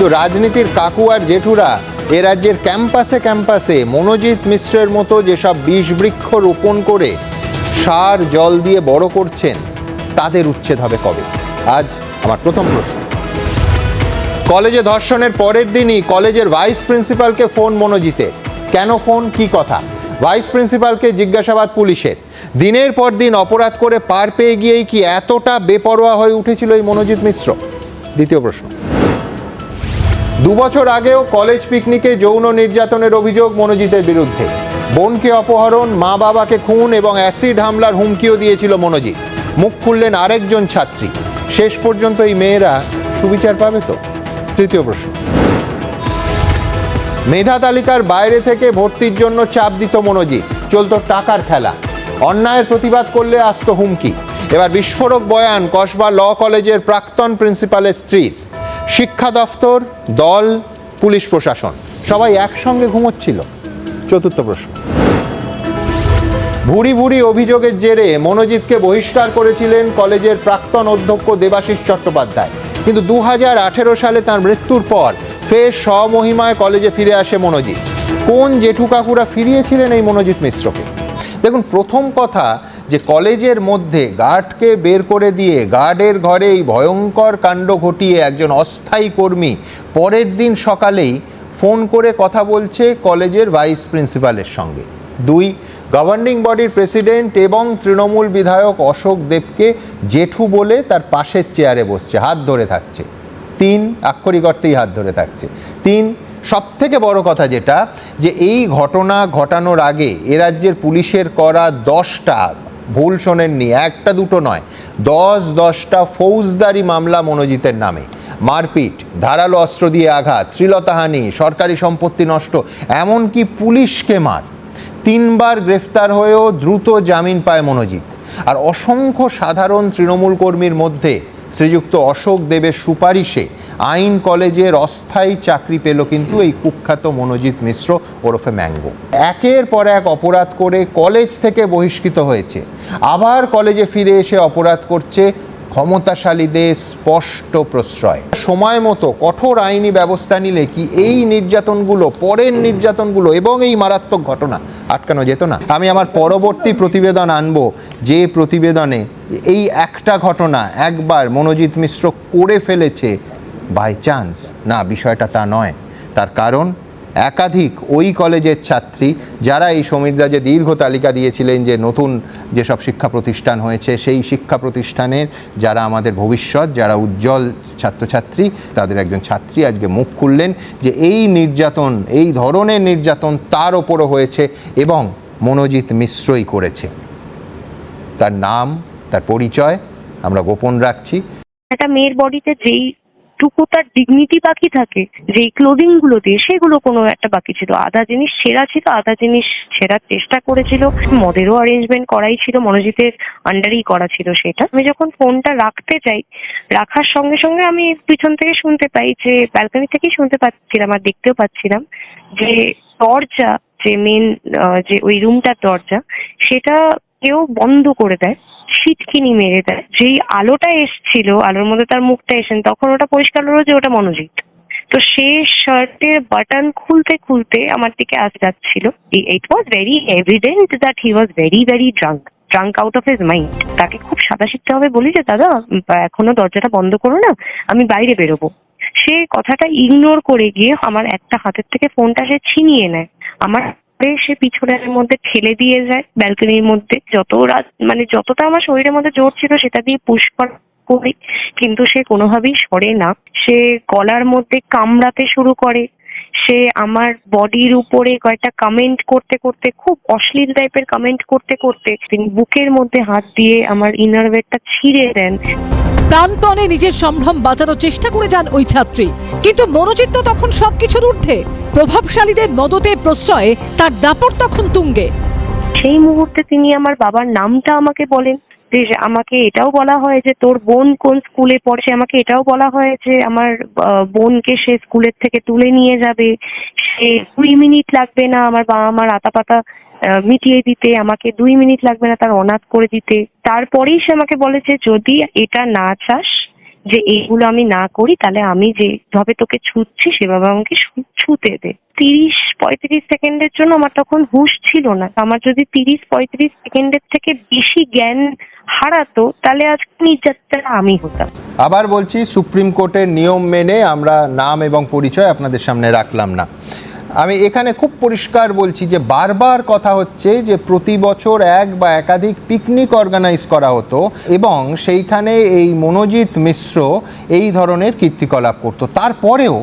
কিন্তু রাজনীতির কাকু আর জেঠুরা এ রাজ্যের ক্যাম্পাসে ক্যাম্পাসে মনোজিৎ মিশ্রের মতো যেসব বিষ বৃক্ষ রোপণ করে সার, জল দিয়ে বড় করছেন, তাদের উচ্ছেদ হবে কবে? আজ আমার প্রথম প্রশ্ন। কলেজে ধর্ষণের পরের দিনই কলেজের ভাইস প্রিন্সিপালকে ফোন মনোজিতে। কেন ফোন? কি কথা? ভাইস প্রিন্সিপালকে জিজ্ঞাসাবাদ পুলিশের। দিনের পর দিন অপরাধ করে পার পেয়ে গিয়েই কি এতটা বেপরোয়া হয়ে উঠেছিল এই মনোজিৎ মিশ্র? দ্বিতীয় প্রশ্ন। দু বছর আগেও কলেজ পিকনিকে যৌন নির্যাতনের অভিযোগ মনোজিতের বিরুদ্ধে। বোনকে অপহরণ মা বাবাকে খুন এবং অ্যাসিড হামলার হুমকিও দিয়েছিল মনোজিৎ। মুখ খুললেন আরেকজন ছাত্রী। শেষ পর্যন্ত এই মেয়েরা সুবিচার পাবে তো? তৃতীয় প্রশ্ন। মেধা তালিকার বাইরে থেকে ভর্তির জন্য চাপ দিত মনোজিৎ। চলত টাকার খেলা। অন্যায়ের প্রতিবাদ করলে আসত হুমকি। এবার বিস্ফোরক বয়ান কসবা ল কলেজের প্রাক্তন প্রিন্সিপালের স্ত্রীর। শিক্ষা দফতর, দল, পুলিশ প্রশাসন, সবাই একসঙ্গে ঘুমোচ্ছিল। চতুর্থ প্রশ্ন। ভুরি ভুরি অভিযোগের জেরে মনোজিৎকে বহিষ্কার করেছিলেন কলেজের প্রাক্তন অধ্যক্ষ দেবাশিস চট্টোপাধ্যায়। কিন্তু দু হাজার আঠেরো সালে তার মৃত্যুর পর ফের স্বমহিমায় কলেজে ফিরে আসে মনোজিৎ। কোন জেঠু কাকুরা ফিরিয়েছিলেন এই মনোজিৎ মিশ্রকে? দেখুন, প্রথম কথা যে কলেজের মধ্যে গার্ডকে বের করে দিয়ে গার্ডের ঘরে এই ভয়ঙ্কর কাণ্ড ঘটিয়ে একজন অস্থায়ী কর্মী পরের দিন সকালেই ফোন করে কথা বলছে কলেজের ভাইস প্রিন্সিপালের সঙ্গে। দুই, গভর্নিং বডির প্রেসিডেন্ট এবং তৃণমূল বিধায়ক অশোক দেবকে জেঠু বলে তার পাশের চেয়ারে বসছে, হাত ধরে থাকছে। তিন, আক্ষরিক অর্থেই হাত ধরে থাকছে। তিন সব থেকে বড় কথা যেটা, যে এই ঘটনা ঘটানোর আগে এ রাজ্যের পুলিশের করা দশটা ভুল শোনেননি, একটা দুটো নয়। দশ দশটা ফৌজদারি মামলা মনোজিতের নামে। মারপিট, ধারালো অস্ত্র দিয়ে আঘাত শ্রীলতাহানি সরকারি সম্পত্তি নষ্ট, এমনকি পুলিশকে মার। তিনবার গ্রেফতার হয়েও দ্রুত জামিন পায় মনোজিৎ। আর অসংখ্য সাধারণ তৃণমূল কর্মীর মধ্যে শ্রীযুক্ত অশোক দেবের সুপারিশে আইন কলেজের অস্থায়ী চাকরি পেল কিন্তু এই কুখ্যাত মনোজিৎ মিশ্র ওরফে ম্যাঙ্গো। একের পর এক অপরাধ করে কলেজ থেকে বহিষ্কৃত হয়েছে। আবার কলেজে ফিরে এসে অপরাধ করছে ক্ষমতাশালীদের স্পষ্ট প্রশ্রয়। সময় মতো কঠোর আইনি ব্যবস্থা নিলে কি এই নির্যাতনগুলো, পরের নির্যাতনগুলো এবং এই মারাত্মক ঘটনা আটকানো যেত না? আমি আমার পরবর্তী প্রতিবেদন আনব। যে প্রতিবেদনে এই একটা ঘটনা একবার মনোজিৎ মিশ্র করে ফেলেছে বাই চান্স। না, বিষয়টা তা নয়। তার কারণ, একাধিক ওই কলেজের ছাত্রী যারা এই সমীরদা যে দীর্ঘ তালিকা দিয়েছিলেন যে নতুন যেসব শিক্ষা প্রতিষ্ঠান হয়েছে, সেই শিক্ষা প্রতিষ্ঠানের যারা আমাদের ভবিষ্যৎ, যারা উজ্জ্বল ছাত্রছাত্রী, তাদের একজন ছাত্রী আজকে মুখ খুললেন যে এই নির্যাতন, এই ধরনের নির্যাতন তার ওপরও হয়েছে এবং মনোজিৎ মিশ্রই করেছে। তার নাম, তার পরিচয় আমরা গোপন রাখছি। একটা মেয়ের বডিতে যেই টুকু তার ডিগনিটি বাকি থাকে, যেই ক্লোদিংগুলো দিয়ে, সেগুলো কোনো একটা বাকি ছিল। আধা জিনিস সেরা ছিল, আধা জিনিস সেরার চেষ্টা করেছিল। মদেরও অ্যারেঞ্জমেন্ট করাই ছিল, মনোজিতের আন্ডারেই করা ছিল সেটা। আমি যখন ফোনটা রাখতে চাই, রাখার সঙ্গে সঙ্গে আমি পিছন থেকে শুনতে পাই যে ব্যালকনি থেকেই শুনতে পাচ্ছিলাম আর দেখতেও পাচ্ছিলাম যে, দরজা যে মেন যে ওই রুমটার দরজা, সেটা কেউ বন্ধ করে দেয়, সিটকিনি মেরে দেয়। যেই আলোটা এসছিল, আলোর মধ্যে তার মুখটা এসেন তখন ওটা পরিষ্কার হলো যে ওটা মনোজিৎ। তো সে শার্টের বাটন খুলতে খুলতে আমার দিকে আস যাচ্ছিল। It was very evident that he was very very drunk drunk out of his mind তাকে খুব সাদা শিখতে হবে বলি যে, দাদা, এখনও দরজাটা বন্ধ করো না, আমি বাইরে বেরোবো। সে কথাটা ইগনোর করে গিয়ে আমার একটা হাতের থেকে ফোনটা সে ছিনিয়ে নেয়। আমার পরে সে পিছনের মধ্যে ঠেলে দিয়ে যায় ব্যালকনির মধ্যে। যত রাত মানে যতটা আমার শরীরের মধ্যে জোর ছিল সেটা দিয়ে পুশ করি কিন্তু সে কোনোভাবেই সরে না। সে গলার মধ্যে কামড়াতে শুরু করে। সে আমার বডির উপরে কয়েকটা কমেন্ট করতে করতে, খুব অশ্লীল টাইপের কমেন্ট করতে করতে তিনি বুকের মধ্যে হাত দিয়ে আমার ইনার ওয়েটটা ছিঁড়ে দেন। প্রাণপণে নিজের সম্ভ্রম বাঁচানোর চেষ্টা করে যান ওই ছাত্রী। কিন্তু মনোজিৎ তো তখন সবকিছুর ঊর্ধ্বে। প্রভাবশালীদের মদতে প্রশ্রয়ে তার দাপট তখন তুঙ্গে। সেই মুহূর্তে তিনি আমার বাবার নামটা আমাকে বলেন। যে আমাকে এটাও বলা হয় যে তোর বোন কোন স্কুলে পড়ছে? আমাকে এটাও বলা হয় যে আমার বোনকে সে স্কুলের থেকে তুলে নিয়ে যাবে। সে দুই মিনিট লাগবে না। আমার বাবা মার আতা পাতা আহ, মিটিয়ে দিতে, আমাকে দুই মিনিট লাগবে না তার অনাথ করে দিতে। তারপরেই সে আমাকে বলেছে যদি এটা না চাস, যে এইগুলো আমি না করি, তাহলে আমি যে যেভাবে তোকে ছুঁচ্ছি, সেভাবে আমাকে ছুঁতে দে। তিরিশ পঁয়ত্রিশ সেকেন্ডের জন্য আমার তখন হুঁশ ছিল না। আমার যদি তিরিশ পঁয়ত্রিশ সেকেন্ডের থেকে বেশি জ্ঞান হারাতো, তাহলে আজ নির্যাতন আমি হতাম। আবার বলছি, সুপ্রিম কোর্টের নিয়ম মেনে আমরা নাম এবং পরিচয় আপনাদের সামনে রাখলাম না। আমি এখানে খুব পরিষ্কার বলছি যে বারবার কথা হচ্ছে যে প্রতি বছর এক বা একাধিক পিকনিক অর্গানাইজ করা হতো এবং সেইখানে এই মনোজিৎ মিশ্র এই ধরনের কীর্তিকলাপ করতো। তারপরেও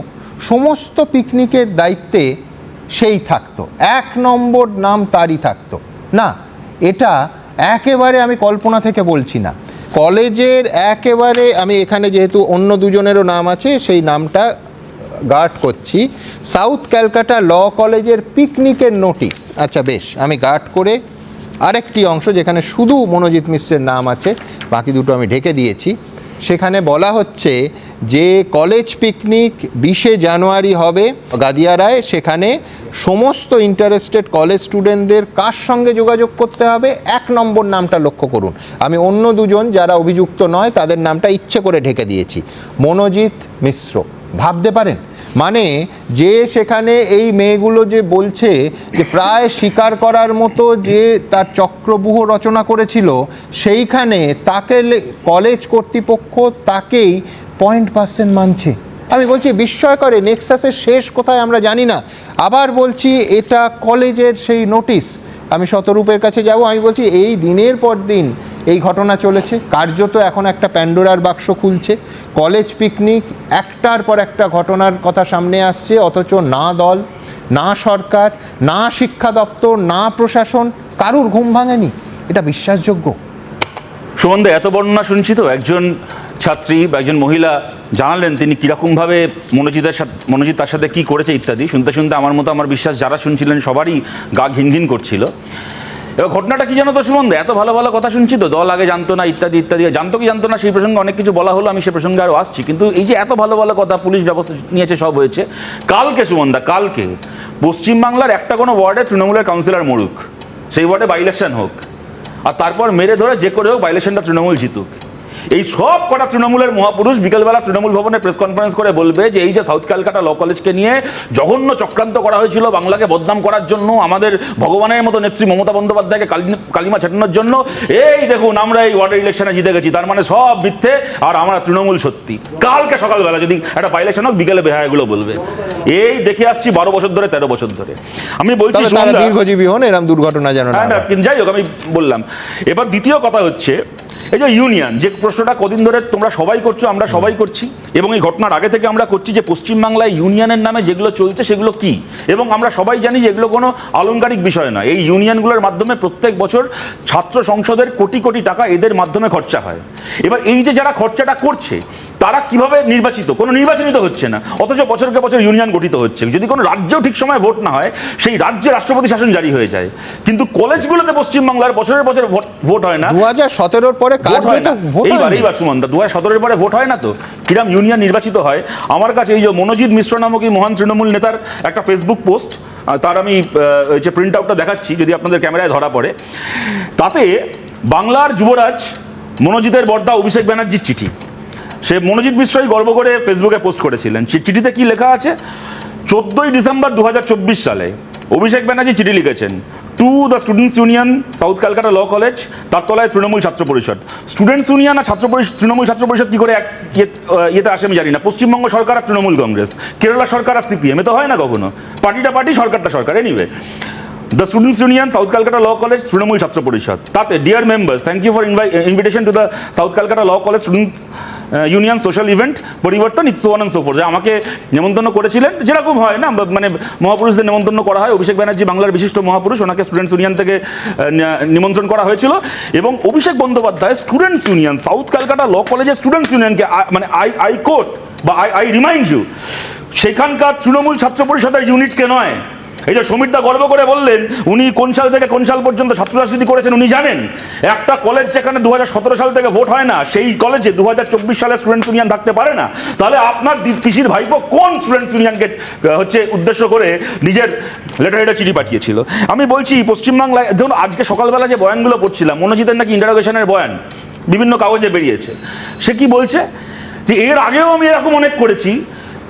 সমস্ত পিকনিকের দায়িত্বে সেই থাকতো। এক নম্বর নাম তারই থাকতো। না, এটা একেবারে আমি কল্পনা থেকে বলছি না। কলেজের একেবারে আমি এখানে যেহেতু অন্য দুজনেরও নাম আছে, সেই নামটা গার্ড করছি, সাউথ ক্যালকাটা ল কলেজের পিকনিকের নোটিশ। আচ্ছা বেশ, আমি গার্ড করে আরেকটি অংশ, যেখানে শুধু মনোজিৎ মিশ্রের নাম আছে, বাকি দুটো আমি ঢেকে দিয়েছি। সেখানে বলা হচ্ছে যে, কলেজ পিকনিক বিশে জানুয়ারি হবে গাদিয়ারায়। সেখানে সমস্ত ইন্টারেস্টেড কলেজ স্টুডেন্টদের কার সঙ্গে যোগাযোগ করতে হবে? এক নম্বর নামটা লক্ষ্য করুন। আমি অন্য দুজন যারা অভিযুক্ত নয়, তাদের নামটা ইচ্ছে করে ঢেকে দিয়েছি। মনোজিৎ মিশ্র। ভাবতে পারেন। মানে যে সেখানে এই মেয়েগুলো যে বলছে যে প্রায় স্বীকার করার মতো যে তার চক্রব্যূহ রচনা করেছিল, সেইখানে তাকে কলেজ কর্তৃপক্ষ তাকেই পয়েন্ট পার্সেন্ট মানছে। আমি বলছি বিস্ময়করে নেক্সাসের শেষ কোথায় আমরা জানি না। আবার বলছি, এটা কলেজের সেই নোটিশ আমি শতরূপের কাছে যাব, আমি বলছি, এই দিনের পর দিন এই ঘটনা চলেছে। কার্যত এখন একটা প্যান্ডোরার বাক্স খুলছে। কলেজ পিকনিক, একটার পর একটা ঘটনার কথা সামনে আসছে, অথচ না দল, না সরকার, না শিক্ষা দপ্তর, না প্রশাসন, কারুর ঘুম ভাঙেনি। এটা বিশ্বাসযোগ্য। সুমন্দা, এত বর্ণনা শুনছি তো? একজন ছাত্রী বা একজন মহিলা জানালেন তিনি কীরকমভাবে মনোজিতের সাথে মনোজিৎ তার সাথে কী করেছে ইত্যাদি। শুনতে শুনতে আমার মতো আমার বিশ্বাস যারা শুনছিলেন সবারই গা ঘিন ঘিন করছিল। এবার ঘটনাটা কি জানো তো সুমন্দা? এত ভালো ভালো কথা শুনছি তো, দল আগে জানতো না, ইত্যাদি ইত্যাদি। জানতো কি জানতো না সেই প্রসঙ্গে অনেক কিছু বলা হলো, আমি সে প্রসঙ্গে আরও আসছি। কিন্তু এই যে এত ভালো ভালো কথা পুলিশ ব্যবস্থা নিয়েছে, সব হয়েছে। কালকে সুমন্দা, কালকে পশ্চিমবাংলার একটা কোনো ওয়ার্ডে তৃণমূলের কাউন্সিলর মরুক। সেই ওয়ার্ডে বাই ইলেকশন হোক। আর তারপর মেরে ধরে যে করে হোক বাই ইলেকশনটা তৃণমূল জিতুক। এই সব কটা তৃণমূলের মহাপুরুষ বিকেলবেলা তৃণমূল ভবনে প্রেস কনফারেন্স করে বলবে যে এই যে সাউথ ক্যালকাটা ল কলেজকে নিয়ে জঘন্য চক্রান্ত করা হয়েছিল বাংলাকে বদনাম করার জন্য আমাদের ভগবানের মতো নেত্রী মমতা বন্দ্যোপাধ্যায়কে কালি- কালিমা ছাটানোর জন্য। এই দেখুন আমরা এই ওয়ার্ডের ইলেকশনে জিতে গেছি তার মানে সব মিথ্যে আর আমরা তৃণমূল সত্যি। কালকে সকালবেলা যদি একটা বাই ইলেকশন হোক বিকেলে বেহায়াগুলো বলবে। এই দেখে আসছি বারো বছর ধরে তেরো বছর ধরে। আমি বলছি দীর্ঘজীবী হন এরম দুর্ঘটনা যেন হ্যাঁ না যাই হোক আমি বললাম। এবার দ্বিতীয় কথা হচ্ছে এই যে ইউনিয়ন যে প্রশ্নটা কদিন ধরে তোমরা সবাই করছ, আমরা সবাই করছি, এবং এই ঘটনার আগে থেকে আমরা করছি যে পশ্চিমবাংলায় ইউনিয়নের নামে যেগুলো চলছে সেগুলো কি? এবং আমরা সবাই জানি যে এগুলো কোনো আলঙ্কারিক বিষয় না এই ইউনিয়নগুলোর মাধ্যমে প্রত্যেক বছর ছাত্র সংসদের কোটি কোটি টাকা এদের মাধ্যমে খরচা হয়। এবার এই যে যারা খরচাটা করছে তারা কীভাবে নির্বাচিত? কোনো নির্বাচনিত হচ্ছে না। অথচ বছরকে বছর ইউনিয়ন গঠিত হচ্ছে। যদি কোনো রাজ্যেও ঠিক সময় ভোট না হয় সেই রাজ্যে রাষ্ট্রপতি শাসন জারি হয়ে যায়। কিন্তু কলেজগুলোতে পশ্চিমবাংলার বছরের বছর ভোট ভোট হয় না। দু হাজার সতেরোর পরে ভোট হয় না। এইবার। এইবার সুমন্দা দু হাজার সতেরোর পরে ভোট হয় না তো? কিরাম ইউনিয়ন নির্বাচিত হয়? আমার কাছে এই যে মনোজিৎ মিশ্র নামক এই মহান তৃণমূল নেতার একটা ফেসবুক পোস্ট তার আমি যে প্রিন্ট আউটটা দেখাচ্ছি যদি আপনাদের ক্যামেরায় ধরা পড়ে। তাতে বাংলার যুবরাজ মনোজিতের বর্দা অভিষেক ব্যানার্জির চিঠি। সে মনোজিৎ মিশ্রই গর্ব করে ফেসবুকে পোস্ট করেছিলেন। সে চিঠিতে কি লেখা আছে? চোদ্দোই ডিসেম্বর দু হাজার চব্বিশ সালে অভিষেক ব্যানার্জি চিঠি লিখেছেন to the students union south Calcutta law college তার তলায় তৃণমূল ছাত্র পরিষদ। স্টুডেন্টস ইউনিয়ন আর ছাত্র পরিষদ তৃণমূল ছাত্র পরিষদ কি করে এক ইয়ে- ইয়েতে আসে আমি জানি না। পশ্চিমবঙ্গ সরকার আর তৃণমূল কংগ্রেস, কেরালা সরকার আর সিপিএম, এ তো হয় না কখনো? পার্টিটা পার্টি, সরকারটা সরকার। Anyway the students union south Calcutta law college Trinamool ছাত্র পরিষদ তাতে dear members thank you for invitation to the south Calcutta law college students union social event পরিবর্তন it's one and so far যে আমাকে নেমন্তন্ন করেছিলেন যেরকম হয় না মানে মহাপুরুষদের নেমন্তন্ন করা হয় অভিষেক ব্যানার্জি বাংলার বিশিষ্ট মহাপুরুষ ওনাকে স্টুডেন্টস ইউনিয়ন থেকে নিমন্ত্রণ করা হয়েছিল এবং Abhishek Bandyopadhyay students union south Calcutta law কলেজের স্টুডেন্টস ইউনিয়নকে মানে আই আই কোর্ট বা আই আই রিমাইন্ড ইউ সেখানকার তৃণমূল ছাত্র পরিষদের ইউনিটকে নয় এই যে সমীরদা গর্ব করে বললেন, উনি কোন সাল থেকে কোন সাল পর্যন্ত ছাত্র রাজনীতি করেছেন উনি জানেন? একটা কলেজ যেখানে দু হাজার সতেরো সাল থেকে ভোট হয় না, সেই কলেজে দু হাজার চব্বিশ সালে স্টুডেন্টস ইউনিয়ন থাকতে পারে না। তাহলে আপনার পিসির ভাইপো কোন স্টুডেন্টস ইউনিয়নকে হচ্ছে উদ্দেশ্য করে নিজের লেটার হেডে চিঠি পাঠিয়েছিল? আমি বলছি, পশ্চিমবাংলায়, ধরুন আজকে সকালবেলা যে বয়ানগুলো পড়ছিলাম, মনোজিতের নাকি ইন্টারোগেশনের বয়ান, বিভিন্ন কাগজে বেরিয়েছে। সে কি বলছে? যে এর আগেও আমি এরকম অনেক করেছি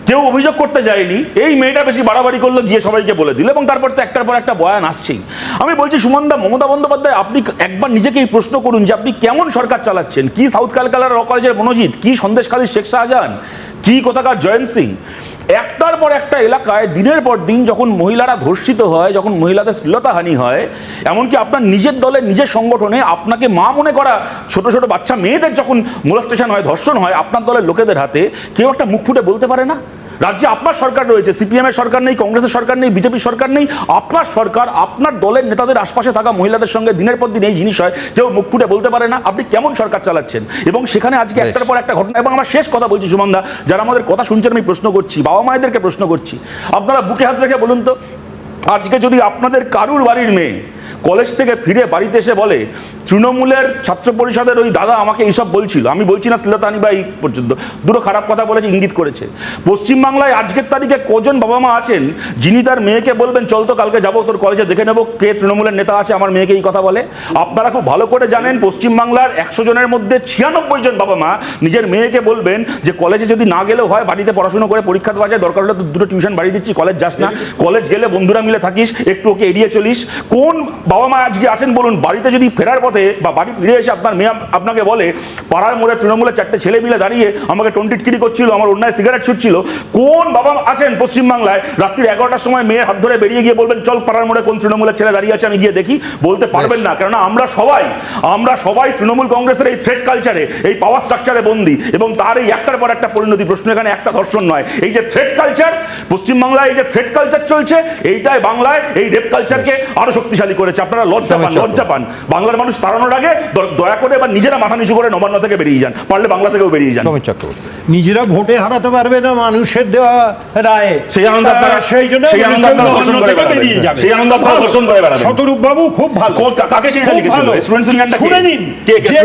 কেউ অভিযোগ করতে যায়নি, এই মেয়েটা বেশি বাড়াবাড়ি করল, গিয়ে সবাইকে বলে দিল এবং তারপর তো একটার পর একটা বয়ান আসছেই। আমি বলছি, সুমনদা, মমতা বন্দ্যোপাধ্যায়, আপনি একবার নিজেকে এই প্রশ্ন করুন যে আপনি কেমন সরকার চালাচ্ছেন? কি সাউথ ক্যালকালার র কলেজের মনোজিৎ? কি সন্দেশখালী শেখ শাহজাহান? কি কোথাকার জয়ন্ত সিং? একটার পর একটা এলাকায় দিনের পর দিন যখন মহিলারা ধর্ষিত হয়, যখন মহিলাদের শ্লীলতাহানি হয়, এমনকি আপনার নিজের দলে নিজের সংগঠনে আপনাকে মা মনে করা ছোট ছোট বাচ্চা মেয়েদের যখন মোলাস্টেশন হয়, ধর্ষণ হয়, আপনার দলের লোকেদের হাতে কেউ একটা মুখ ফুটে বলতে পারে না? রাজ্যে আপনার সরকার রয়েছে সিপিএম এর সরকার নেই কংগ্রেসের সরকার নেই বিজেপির সরকার নেই আপনার সরকার আপনার দলের নেতাদের আশপাশে থাকা মহিলাদের সঙ্গে দিনের পর দিন এই জিনিস হয় কেউ মুখ ফুটে বলতে পারে না আপনি কেমন সরকার চালাচ্ছেন? এবং সেখানে আজকে একটার পর একটা ঘটনা এবং আমার শেষ কথা বলছি সুমনদা যারা আমাদের কথা শুনছেন আমি প্রশ্ন করছি বাবা মায়েদেরকে প্রশ্ন করছি। আপনারা বুকে হাত রেখে বলুন তো আজকে যদি আপনাদের কারুর বাড়ির মেয়ে কলেজ থেকে ফিরে বাড়িতে এসে বলে, তৃণমূলের ছাত্র পরিষদের ওই দাদা আমাকে এইসব বলছিল। আমি বলছি না শ্লীলতানি বা এই পর্যন্ত। দুটো খারাপ কথা বলেছে, ইঙ্গিত করেছে। পশ্চিমবাংলায় আজকের তারিখে কজন বাবা মা আছেন, যিনি তার মেয়েকে বলবেন, চল তো কালকে যাব, তোর কলেজে দেখে নেব কে তৃণমূলের নেতা আছে, আমার মেয়েকে এই কথা বলে আপনারা খুব ভালো করে জানেন, পশ্চিমবাংলার একশো জনের মধ্যে ছিয়ানব্বই জন বাবা মা নিজের মেয়েকে বলবেন যে, কলেজে যদি না গেলেও হয়, বাড়িতে পড়াশোনা করে পরীক্ষা দেওয়া যায়, দরকার হলে দুটো টিউশন বাড়িয়ে দিচ্ছি, কলেজ যাস না। কলেজ গেলে বন্ধুরা মিলে থাকিস, একটু ওকে এড়িয়ে চলিস। কোন বাবা মা আজকে আছেন বলুন বাড়িতে যদি ফেরার পথে বা বাড়ি ফিরে এসে আপনার মেয়ে আপনাকে বলে পাড়ার মোড়ে তৃণমূলের চারটে ছেলে মিলে দাঁড়িয়ে আমাকে টন্টিটকিরি করছিল আমার অন্যায় সিগারেট ছুটছিল কোন বাবা আছেন পশ্চিমবাংলায়? রাত্রির এগারোটার সময় মেয়ের হাত ধরে বেরিয়ে গিয়ে বলবেন চল পাড়ার মোড়ে কোন তৃণমূলের ছেলে দাঁড়িয়ে আছে আমি গিয়ে দেখি। বলতে পারবেন না কেননা আমরা সবাই আমরা সবাই তৃণমূল কংগ্রেসের এই থ্রেড কালচারে এই পাওয়ার স্ট্রাকচারে বন্দি এবং তার এই একটার পর একটা পরিণতি। প্রশ্ন এখানে একটা ধর্ষণ নয়। এই যে থ্রেড কালচার পশ্চিমবাংলায় এই যে থ্রেড কালচার চলছে এইটাই বাংলায় এই রেপ কালচারকে আরও শক্তিশালী করেছে। আপনারা লজ্জা পান। লজ্জা পান বাংলার মানুষ তাড়ানোর আগে দয়া করে এবার নিজেরা মাথা নিচু করে নবান্ন থেকে বেরিয়ে যান পারলে বাংলা থেকেও বেরিয়ে যান সমীর চক্রবর্তী নিজেরা ভোটে হারাতে পারবে না মানুষের দেওয়া রায়ে সেই আনন্দ আপনারা সেই জন্য সেই আনন্দ আপনারা করে বেরিয়ে যাবে সেই আনন্দ আপনারা করে বেড়াবেন। শতরূপ বাবু খুব ভালো কাকে সেটা লিখেছিল? Unionটা কে? শুনে নিন কে? কে? কে?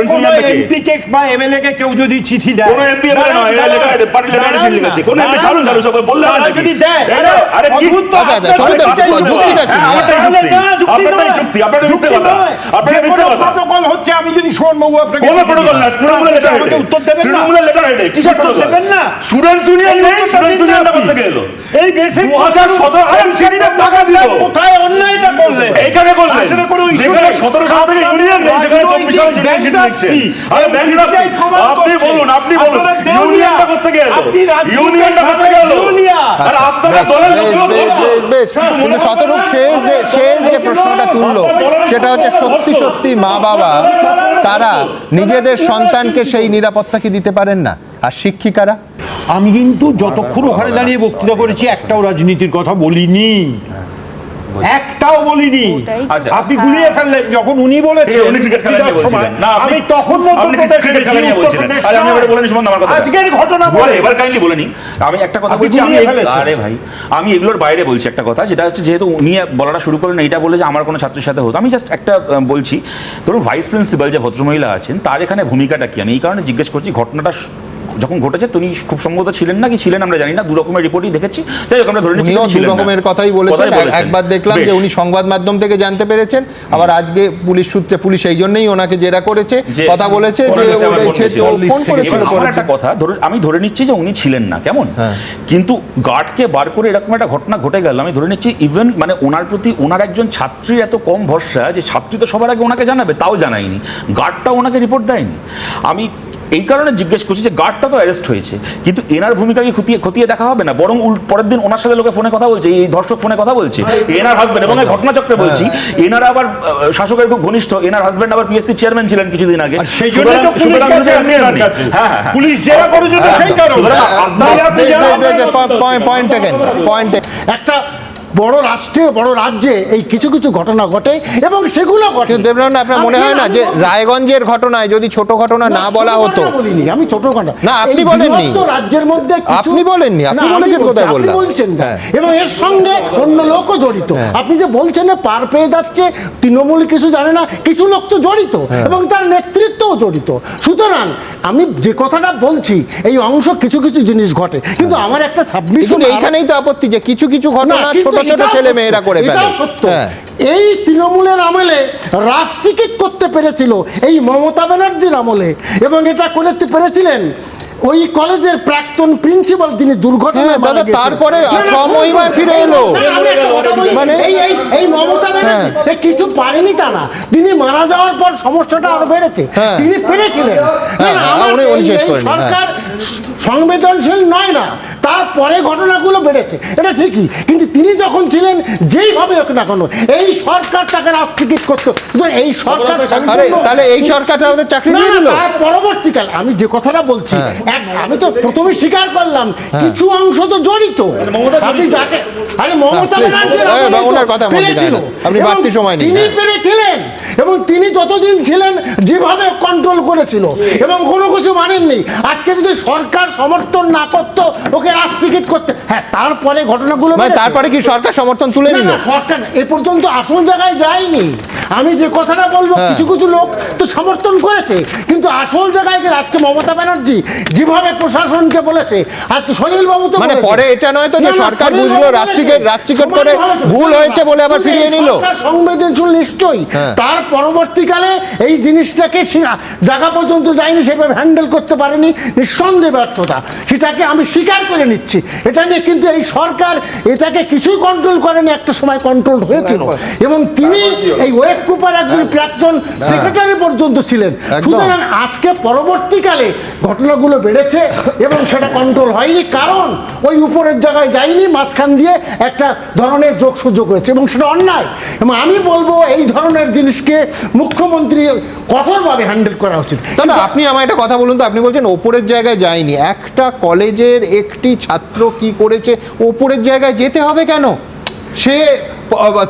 এমপি কে বা এমএলএ কে কেউ যদি চিঠি দেয় কোনো MP এমএলএ নয়, দাঁড়ান, লেখা আছে, পার্টি লিখেছে। না, কোনো MP ছাড়ুন, ছাড়ুন, সবাই বললে? যদি দেয় আরে? অদ্ভুত তো আচ্ছা, আচ্ছা। যুক্তিটা শুনি, হ্যাঁ, যুক্তি নয়। যুক্তি, মিথ্যে কথা। নয়। মিথ্যে কথা। প্রটোকল হচ্ছে আমি যদি সোহনবাবু আপনাকে কোনো প্রোটোকল না তৃণমূলের লেটার আমাকে উত্তর দেবেন না। তৃণমূলের লেটার হেডে কিসের প্রোটোকল দেবেন না। স্টুডেন্টস ইউনিয়ন নেই স্টুডেন্টস উত্তরটা ইউনিয়নটা দিন কোথা এই বেসিক 2017 আরে সেটা টাকা দিল। কোথায় অন্যায়টা করলে এইখানে করলেন। আসলে কোনো যেখানে 17 সাল থেকে ইউনিয়ন নেই সেখানে 24 সালে যিনি চিঠি লিখছেন আরে ব্যাংকরাপসি আপনি বলুন আপনি বলুন। ইউনিয়নটা থেকে এলো? ইউনিয়নটা থেকে এলো? আর আপনারা দলের লোকগুলো বেশ, বলুন। কিন্তু শতরূপ শেষ যে শেষ যে প্রশ্নটা তুললো সেটা হচ্ছে সত্যি সত্যি মা বাবা, তারা নিজেদের সন্তানকে সেই নিরাপত্তা কি দিতে পারেন না। আর শিক্ষিকারা? আমি কিন্তু যতক্ষণ ওখানে দাঁড়িয়ে বক্তৃতা করেছি, একটাও রাজনীতির কথা বলিনি। একটাও বলিনি। আচ্ছা। আপনি গুলিয়ে ফেললেন যখন উনি বলেছেন আমি তখন। আজকের ঘটনা বলে, এবার কাইন্ডলি বলে নি। আমি একটা কথা বলছি আমি আরে ভাই আমি এগুলোর বাইরে বলছি একটা কথা যেটা হচ্ছে যেহেতু উনি বলাটা শুরু করলেন এটা বলে যে আমার কোনো ছাত্রের সাথে হতো। আমি জাস্ট একটা বলছি ধরুন ভাইস প্রিন্সিপাল যে ভদ্রমহিলা আছেন তার এখানে ভূমিকাটা কি? আমি এই কারণে জিজ্ঞেস করছি ঘটনাটা যখন ঘটেছে তিনি খুব সম্ভবত ছিলেন না কি ছিলেন আমরা জানি না দু রকমের রিপোর্টই দেখেছি। যাই হোক আমরা ধরে নিচ্ছি দু রকমের কথাই বলেছেন। একবার দেখলাম যে উনি সংবাদ মাধ্যম থেকে জানতে পেরেছেন। আবার আজকে পুলিশ সূত্রে পুলিশ এই জন্যই ওনাকে জেরা করেছে কথা বলেছে যে ফোন করেছিল। একটা কথা ধরুন আমি ধরে নিচ্ছি যে উনি ছিলেন না কেমন? হ্যাঁ। কিন্তু গার্ডকে বার করে এরকম একটা ঘটনা ঘটে গেল। আমি ধরে নিচ্ছি ইভেন মানে ওনার প্রতি ওনার একজন ছাত্রীর এত কম ভরসা যে ছাত্রী তো সবার আগে ওনাকে জানাবে তাও জানায়নি। গার্ডটা ওনাকে রিপোর্ট দেয়নি। আমি এই কারণে জিজ্ঞেস করছি যে গার্ডটা তো অ্যারেস্ট হয়েছে কিন্তু এনার ভূমিকা কি খতিয়ে খতিয়ে দেখা হবে না বরং পরের দিন ওনার সাথে লোকে ফোনে কথা বলছে এই ধর্ষক ফোনে কথা বলছে এনার হাজবেন্ড এবং এই ঘটনাচক্রে বলছি এনার আবার শাসকের খুব ঘনিষ্ঠ এনার হাজবেন্ড আবার পিএসসি চেয়ারম্যান ছিলেন কিছুদিন আগে। সেই জন্যই তো পুলিশ। হ্যাঁ, হ্যাঁ, হ্যাঁ। পুলিশ জেরা করেছে তো সেই কারণে। হ্যাঁ, পয়েন্ট পয়েন্ট একটা বড় রাষ্ট্রে বড় রাজ্যে এই কিছু কিছু ঘটনা ঘটে এবং সেগুলো ঘটে দেবরান আপনার মনে হয় না যে রায়গঞ্জের ঘটনায় যদি ছোট ঘটনা না বলা হতো বলিনি আমি ছোট ঘটনা না, আপনি বলেননি। রাজ্যের মধ্যে আপনি বলেননি, আপনি বলেছেন বলছি, কোথায় বললাম? বলছেন হ্যাঁ। এবং এর সঙ্গে অন্য লোকও জড়িত আপনি যে বলছেন না পার পেয়ে যাচ্ছে তৃণমূল কিছু জানে না কিছু লোক তো জড়িত হ্যাঁ। এবং তার নেতৃত্বও জড়িত সুতরাং আমি যে কথাটা বলছি এই অংশ কিছু কিছু জিনিস ঘটে। কিন্তু আমার একটা সাবমিশন এইখানেই তো আপত্তি যে কিছু কিছু ঘটনা ছোট ছোট ছেলে মেয়েরা করে ফেলে। সত্য। হ্যাঁ। এই তৃণমূলের আমলে রাজটিকিট করতে পেরেছিল এই মমতা ব্যানার্জির আমলে এবং এটা করতে পেরেছিলেন ওই কলেজের প্রাক্তন প্রিন্সিপাল তিনি দুর্ঘটনায় হ্যাঁ, মারা দাদা, তারপরে সময় না, ফিরে এলো। মানে- এই এই এই মমতা ব্যানার্জি কিছু পারেনি তা না তিনি মারা যাওয়ার পর সমস্যাটা আরও বেড়েছে হ্যাঁ। তিনি পেরেছিলেন হ্যাঁ, হ্যাঁ, হ্যাঁ। সরকার সংবেদনশীল নয় না তারপরে ঘটনাগুলো বেড়েছে এটা ঠিকই কিন্তু তিনি যখন ছিলেন যেইভাবে হোক না কেন এই সরকার তাকে রাষ্ট্রীকৃত করতো এই সরকার তাহলে এই সরকারটা আমাদের চাকরি দিয়ে দিল তার পরবর্তীকাল আমি যে কথাটা বলছি হ্যাঁ। এক আমি তো প্রথমে স্বীকার করলাম কিছু অংশ তো জড়িত মমতা আপনি। যাকে আরে মমতা please, ব্যানার্জির এ, আমলেই বা তো ওনার কথা পেরেছিল। আপনি বাড়তি সময় নিন, তিনি হ্যাঁ। পেরেছিলেন এবং তিনি যতদিন ছিলেন যেভাবে কন্ট্রোল করেছিল। এবং কোনো কিছু মানেননি। আজকে যদি সরকার সমর্থন না করতো ওকে রাষ্ট্রীকৃত করতে হ্যাঁ তারপরে ঘটনাগুলো মানে তারপরে কি সরকার সমর্থন তুলে নিল? সরকার এ পর্যন্ত আসল জায়গায় যায়নি। আমি যে কথাটা বলব হ্যাঁ। কিছু কিছু লোক তো সমর্থন করেছে কিন্তু আসল জায়গায় গেলে আজকে মমতা ব্যানার্জি যেভাবে প্রশাসনকে বলেছে আজকে সলিল বাবু তো মানে পরে এটা নয় তো যে সরকার বুঝলো রাষ্ট্রীকের বলেছে। রাষ্ট্রীকরণ সমান করে ভুল হয়েছে বলে আবার ফিরিয়ে নিল। সংবেদনশীল নিশ্চয়ই। হ্যাঁ। তার পরবর্তীকালে এই জিনিসটাকে জায়গা পর্যন্ত যায়নি সেভাবে হ্যান্ডেল করতে পারেনি নিঃসন্দেহে ব্যর্থতা। সেটাকে আমি স্বীকার করে নিচ্ছি। এটা নিয়ে কিন্তু এই সরকার এটাকে কিছুই কন্ট্রোল করেনি একটা সময় কন্ট্রোল হয়েছিল। এবং তিনি এই ওয়েব কুপার একজন প্রাক্তন সেক্রেটারি পর্যন্ত ছিলেন। সুতরাং আজকে পরবর্তীকালে ঘটনাগুলো বেড়েছে এবং সেটা কন্ট্রোল হয়নি কারণ ওই উপরের জায়গায় যায়নি মাঝখান দিয়ে একটা ধরনের যোগ সুযোগ হয়েছে এবং সেটা অন্যায়। এবং আমি বলব এই ধরনের জিনিসকে মুখ্যমন্ত্রী কঠোরভাবে হ্যান্ডেল করা উচিত। দাদা আপনি আমার একটা কথা বলুন তো আপনি বলছেন ওপরের জায়গায় যায়নি। একটা কলেজের একটি ছাত্র কি করেছে? ওপরের জায়গায় যেতে হবে কেন? সে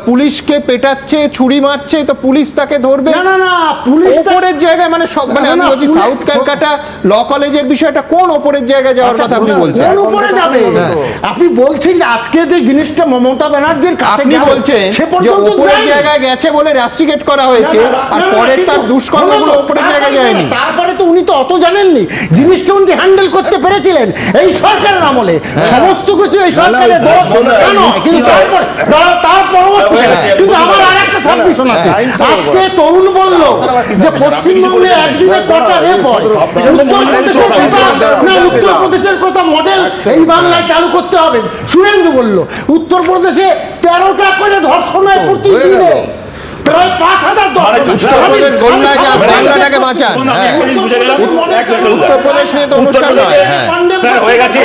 পুলিশকে পেটাচ্ছে ছুরি মারছে তো পুলিশ তাকে ধরবে? না না না পুলিশ ওপরের জায়গায় মানে সব মানে আমি বলছি সাউথ ক্যালকাটা ল কলেজের বিষয়টা কোন ওপরের জায়গায় যাওয়ার আচ্ছা, কথা আপনি বলছেন? কোন উপরে যাবে? হ্যাঁ। আপনি বলছেন যে আজকে যে জিনিসটা মমতা ব্যানার্জির কাছে আপনি বলছেন যে ওপরের জায়গায় গেছে বলে রাস্টিকেট করা হয়েছে আর পরের তার দুষ্কর্মগুলো ওপরের জায়গায় যায়নি। তারপরে তো উনি তো অত জানেননি। জিনিসটা উনি হ্যান্ডেল করতে পেরেছিলেন এই সরকারের আমলে। সমস্ত কিছু এই সরকারের দোষ কিন্তু তারপর তার পরবর্তীকালে হ্যাঁ, কিন্তু হ্যাঁ, আমার হ্যাঁ, আর একটা সাবমিশন আছে। আজকে তরুণ বলল যে পশ্চিমবঙ্গে একদিনে কটা রেপ হয়? উত্তরপ্রদেশের কথা না উত্তরপ্রদেশের কথা মডেল এই বাংলায় চালু করতে হবে। সুরেন্দ্র বলল উত্তরপ্রদেশে তেরোটা করে ধর্ষণ হয় প্রতিদিনে। মানে। উত্তরপ্রদেশ হ্যাঁ। নিয়ে তো অনুষ্ঠান নয় হ্যাঁ হয়ে গেছে,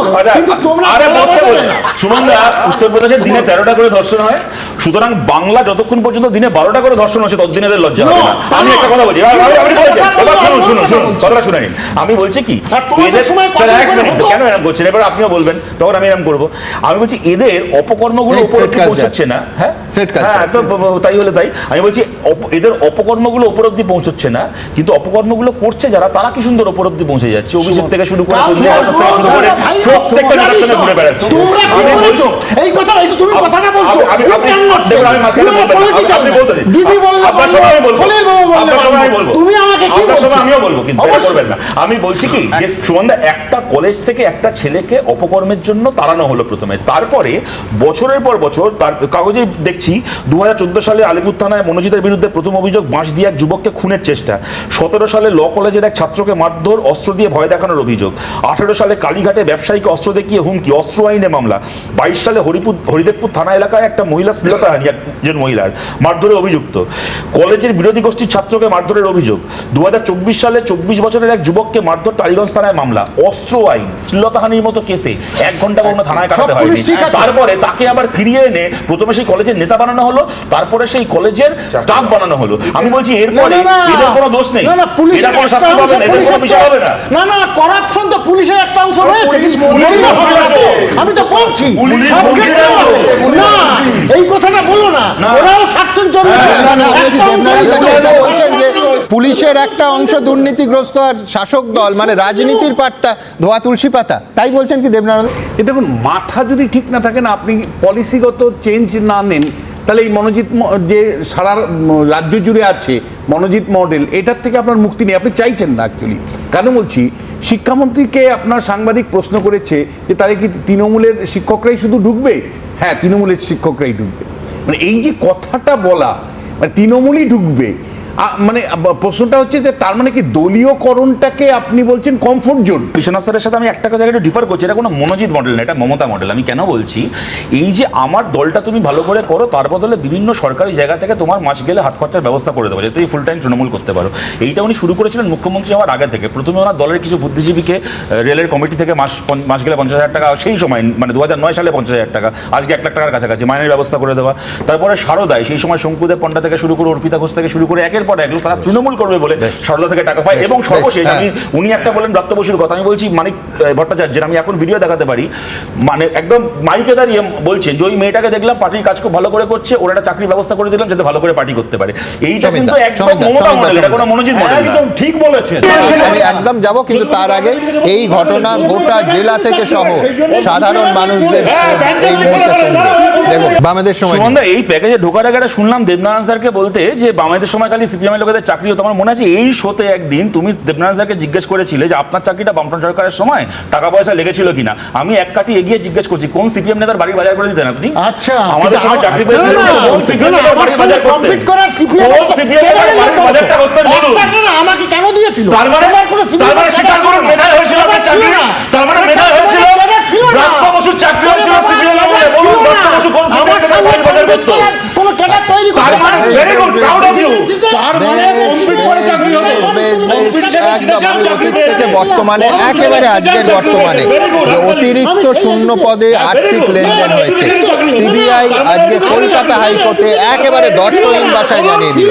এবার বসতে বলছে এসে। বসতে বলুক, কিন্তু তোমরা আরে বলা বসতে যাবে বলুন। না। সুমন দা উত্তরপ্রদেশের দিনে তেরোটা করে ধর্ষণ হয় সুতরাং বাংলা যতক্ষণ পর্যন্ত দিনে বারোটা করে ধর্ষণ হচ্ছে ততদিন এদের লজ্জা হবে না। আমি একটা কথা বলছি। এবার আপনি- আপনি বলেছেন। কথা এবার বলব, শুনুন শুনুন শুনুন কথাটা শুনে নিন। আমি বলছি কি? কেন এরকম করছেন? এবার আপনিও বলবেন তখন আমি এরকম করব। আমি বলছি এদের অপকর্মগুলো উপরে পৌঁছচ্ছে না হ্যাঁ? হ্যাঁ তো তাই হলে তাই। আমি বলছি এদের অপকর্মগুলো উপর অব্দি পৌঁছচ্ছে না কিন্তু অপকর্মগুলো করছে যারা তারা কি সুন্দর উপর অব্দি পৌঁছে যাচ্ছে? অভিযোগ থেকে শুরু করে প্রত্যেকটা ঘুরে বেড়াচ্ছে তোমরা কি আমি বলছি এই কথা এই তুমি কথাটা বলছো আমি- You আপনি- cannot say. দেখুন, আমি মাঝখানে You are বলবেন না। political আপনি বলতে দিন। দিদি বললে আপনার সময় আমি বলব। সলিল বাবু বললে আপনার সময় আমি বলব। বলব। তুমি আমাকে কি বলছো সময় আমিও বলব কিন্তু করবেন না আমি বলছি কি যে সুমন্দা একটা কলেজ থেকে একটা ছেলেকে অপকর্মের জন্য তাড়ানো হলো প্রথমে তারপরে বছরের পর বছর তার কাগজে দেখছি দু হাজার চোদ্দ সালে আলিপুর থানায় মনোজিতের বিরুদ্ধে প্রথম অভিযোগ বাঁশ দিয়ে এক যুবককে খুনের চেষ্টা সতেরো সালে ল কলেজের এক ছাত্রকে মারধর অস্ত্র দিয়ে ভয় দেখানোর অভিযোগ আঠেরো সালে কালীঘাটে ব্যবসায়ীকে অস্ত্র দেখিয়ে হুমকি অস্ত্র আইনে মামলা। বাইশ সালে হরিপুর হরিদেবপুর থানা এলাকায় একটা মহিলা শ্লীলতাহানি একজন মহিলার মারধরে অভিযুক্ত। কলেজের বিরোধী গোষ্ঠীর ছাত্রকে মারধরের অভিযোগ। দু সালে চব্বিশ বছরের এক যুবককে মারধর টালিগঞ্জ থানায় মামলা। অস্ত্র আইন শ্লীলতাহানির মতো কেসে এক ঘণ্টা কোনো থানায় কাটাতে হয়নি। পুলিশ আছে। তারপরে তাকে আবার ফিরিয়ে এনে প্রথমে সেই কলেজের নেতা বানানো হলো তারপরে সেই কলেজের স্টাফ বানানো হলো। আমি বলছি এরপরে। এদের কোনো দোষ নেই। না, না, না না। না করাপশন তো পুলিশের একটা অংশ রয়েছে। আমি তো বলছি। না এই কথাটা বলো না। ওরাও স্বার্থের জন্য হ্যাঁ, পুলিশের একটা অংশ দুর্নীতিগ্রস্ত আর শাসক দল মানে রাজনীতির পাটটা ধোয়া তুলসী পাতা। তাই বলছেন কি দেবনাথ এ দেখুন মাথা যদি ঠিক না থাকে না আপনি পলিসিগত চেঞ্জ না নেন তাহলে এই মনোজিৎ যে সারা রাজ্য জুড়ে আছে মনোজিৎ মডেল এটার থেকে আপনার মুক্তি নেই। আপনি চাইছেন না অ্যাকচুয়ালি কেন বলছি? শিক্ষামন্ত্রীকে আপনার সাংবাদিক প্রশ্ন করেছে যে তাহলে কি তৃণমূলের শিক্ষকরাই শুধু ঢুকবে? হ্যাঁ তৃণমূলের শিক্ষকরাই ঢুকবে। মানে এই যে কথাটা বলা মানে তৃণমূলই ঢুকবে মানে প্রশ্নটা হচ্ছে যে তার মানে কি দলীয়করণটাকে আপনি বলছেন কমফোর্ট জোন বিশ্বনাথ স্যারের সাথে আমি একটা জায়গায় একটু ডিফার করছি, এটা কোনো মনোজিৎ মডেল না, এটা মমতা মডেল আমি কেন বলছি? এই যে আমার দলটা তুমি ভালো করে করো, তার বদলে বিভিন্ন সরকারি জায়গা থেকে তোমার মাস গেলে হাত খরচার ব্যবস্থা করে দেবো যাতে ফুল টাইম তৃণমূল করতে পারো। এইটা উনি শুরু করেছিলেন মুখ্যমন্ত্রী হওয়ার আগে থেকে। প্রথমে ওনার দলের কিছু বুদ্ধিজীবীকে রেলের কমিটি থেকে মাস মাস গেলে পঞ্চাশ হাজার টাকা, সেই সময় মানে দু হাজার নয় সালে পঞ্চাশ হাজার টাকা, আজকে এক লাখ টাকার কাছাকাছি, মাইনের ব্যবস্থা করে দেওয়া। তারপরে সারদায়, সেই সময় শঙ্কুদেব পণ্ডা থেকে শুরু করে অর্পিতা ঘোষ থেকে শুরু করে একের পর এক লোক তারা তৃণমূল করবে বলে সারদা থেকে টাকা পায়। এবং সর্বশেষ হ্যাঁ। আমি উনি একটা বলেন দত্ত বসুর কথা। আমি বলছি মানিক ভট্টাচার্যের আমি এখন ভিডিও দেখাতে পারি মানে একদম মাইকে দাঁড়িয়ে বলছেন যে ওই মেয়েটাকে দেখলাম পার্টির কাজ খুব ভালো করে করছে ওরা একটা চাকরির ব্যবস্থা করে দিলাম যাতে ভালো করে পার্টি করতে পারে। এইটা কিন্তু একদম মমতা মডেল এটা কোনো। মনোজিৎ মডেল না। একদম ঠিক বলেছেন। আমি একদম যাব কিন্তু তার আগে এই ঘটনা গোটা জেলা থেকে সহ সাধারণ মানুষদের এই মুহূর্তে দেখুন বামেদের সময় এই প্যাকেজে ঢোকার আগে শুনলাম দেবনারায়ণ স্যারকে বলতে যে বামেদের সময় খালি সিপিএম এর লোকেদের চাকরি হতো আমার মনে আছে। এই শোতে একদিন তুমি দেবনারায়ণ স্যারকে জিজ্ঞেস করেছিলে যে আপনার চাকরিটা বামফ্রন্ট সরকারের সময় টাকা পয়সা লেগেছিল কিনা। আমি এক কাটি এগিয়ে জিজ্ঞেস করছি কোন সিপিএম নেতার বাড়ি বাজার করে দিতেন আপনি? আচ্ছা আমাদের সময় চাকরি পেয়েছিল কোন না, নেতার সঙ্গে বাজার করতেন? করার CPM কোন CPM নেতার বাড়ির বাজারটা করতেন? বলুন? আমাকে কেন দিয়েছিল? তার মানে তার মানে স্বীকার করুন মেধায় হয়েছিল আপনার চাকরি। না। তার মানে মেধায় হয়েছিল মেধা ছিল ব্রাত্য বসুর চাকরি হয়েছিল সিপিএম মেধা আমলে বলুন ব্রাত্য বসু কোন সিপিএম সঙ্গে বাড়ির বাজার করতো? কোনো ক্যাডার তৈরি তার করতে মানে very good proud of you তার মানে কমপ্লিট করে চাকরি। থেকে বর্তমানে একেবারে আজকের বর্তমানে। অতিরিক্ত শূন্য পদে আর্থিক লেনদেন হয়েছে। সিবিআই আজকে কলকাতা হাইকোর্টে একেবারে দর্শহীন ভাষায় জানিয়ে দিল।